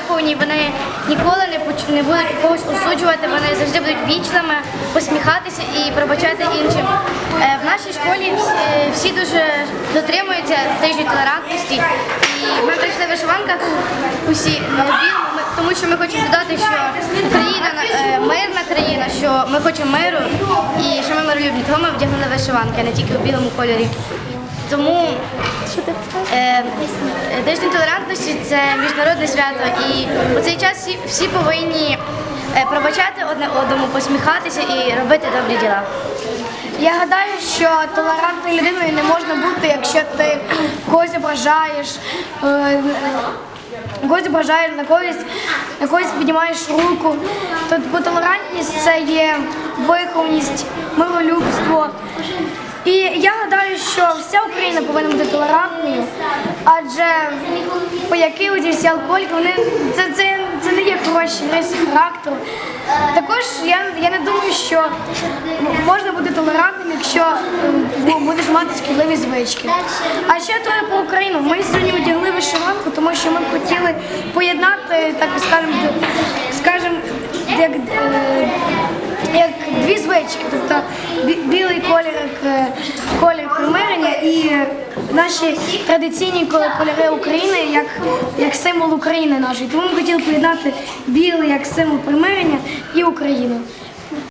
виховані, вони ніколи не не будуть когось осуджувати, вони завжди будуть вічними, посміхатися і пробачати іншим. Е, В нашій школі всі, е, дуже дотримуються тижні толерантності. І ми прийшли в вишиванках усі білому, тому що ми хочемо додати, що Україна е, мирна країна, що ми хочемо миру і що ми миролюбні. Тому ми вдягнули вишиванки, не тільки в білому кольорі. Тому Тиждень толерантності це міжнародне свято, і у цей час всі, всі повинні е, пробачати одне одному, посміхатися і робити добрі діла. Я гадаю, що толерантною людиною не можна бути, якщо ти когось ображаєш, е, когось ображаєш, на когось, на когось піднімаєш руку. То, бо толерантність це є вихованість, миролюбство. І я гадаю, що вся Україна повинна бути толерантною, адже пояки, оці всі алкоголіки, вони це, це, це не є хороші риси характеру. Також я, я не думаю, що можна бути толерантним, якщо будеш мати шкідливі звички. А ще трохи про Україну. Ми сьогодні одягли вишиванку, тому що ми хотіли поєднати, так скажемо, скажем, як. е, як дві звички, тобто білий колір наші традиційні кол- кольори України як, як символ України нашої. Тому ми хотіли поєднати білий як символ примирення і Україну.